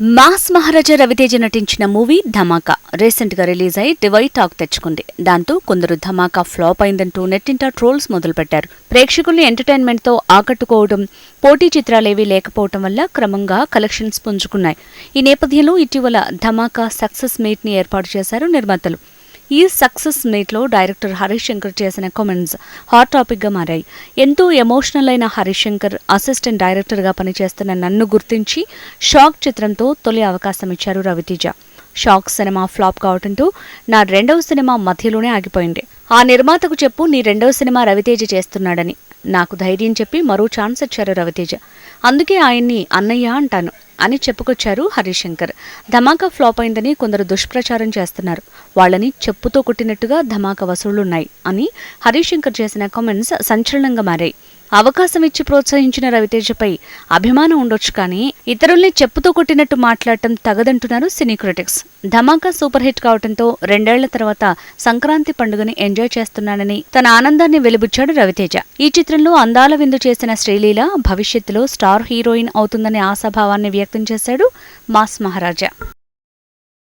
Mass మహారాజా రవితేజ నటించిన movie ధమాకా. రీసెంట్గా release అయి డివైడ్ టాక్ తెచ్చుకుంది. దాంతో కొందరు ధమాకా ఫ్లాప్ అయిందంటూ నెట్టింట ట్రోల్స్ మొదలుపెట్టారు. ప్రేక్షకుల్ని ఎంటర్టైన్మెంట్తో ఆకట్టుకోవడం పోటీ చిత్రాలేవీ లేకపోవడం వల్ల క్రమంగా కలెక్షన్స్ పుంజుకున్నాయి. ఈ నేపథ్యంలో ఇటీవల ధమాకా సక్సెస్ మీట్ని ఏర్పాటు చేశారు నిర్మాతలు. ఈ సక్సెస్ మీట్లో డైరెక్టర్ హరీష్ శంకర్ చేసిన కామెంట్స్ హాట్ టాపిక్గా మారాయి. ఎంతో ఎమోషనల్ అయిన హరీష్ శంకర్ అసిస్టెంట్ డైరెక్టర్గా పనిచేస్తున్న నన్ను గుర్తించి షాక్ చిత్రంతో తొలి అవకాశం ఇచ్చారు రవితేజ. షాక్ సినిమా ఫ్లాప్ కావడంతో నా రెండవ సినిమా మధ్యలోనే ఆగిపోయింది. ఆ నిర్మాతకు చెప్పు నీ రెండవ సినిమా రవితేజ చేస్తున్నాడని. నాకు ధైర్యం చెప్పి మరో ఛాన్స్ ఇచ్చారు రవితేజ. అందుకే ఆయన్ని అన్నయ్య అంటాను. అని చెప్పుకొచ్చారు హరిశంకర్. శంకర్ ధమాకా ఫ్లాప్ అయిందని కొందరు దుష్ప్రచారం చేస్తున్నారు. వాళ్ళని చెప్పుతో కొట్టినట్టుగా ధమాకా వసూళ్ళున్నాయి అని హరిశంకర్ శంకర్ చేసిన కామెంట్స్ సంచలనంగా మారాయి. అవకాశం ఇచ్చి ప్రోత్సహించిన రవితేజపై అభిమానం ఉండొచ్చు కానీ ఇతరుల్ని చెప్పుతో కొట్టినట్టు మాట్లాడటం తగదంటున్నారు cine critics. Dhamaka super hit కావడంతో రెండేళ్ళ తర్వాత సంక్రాంతి పండుగని ఎంజాయ్ చేస్తున్నానని తన ఆనందాన్ని వెలిబుచ్చాడు రవితేజ. ఈ చిత్రంలో అందాల విందు చేసిన శ్రీలీల భవిష్యత్తులో స్టార్ హీరోయిన్ అవుతుందనే ఆశాభావాన్ని వ్యక్తం చేశాడు మాస్ మహారాజా.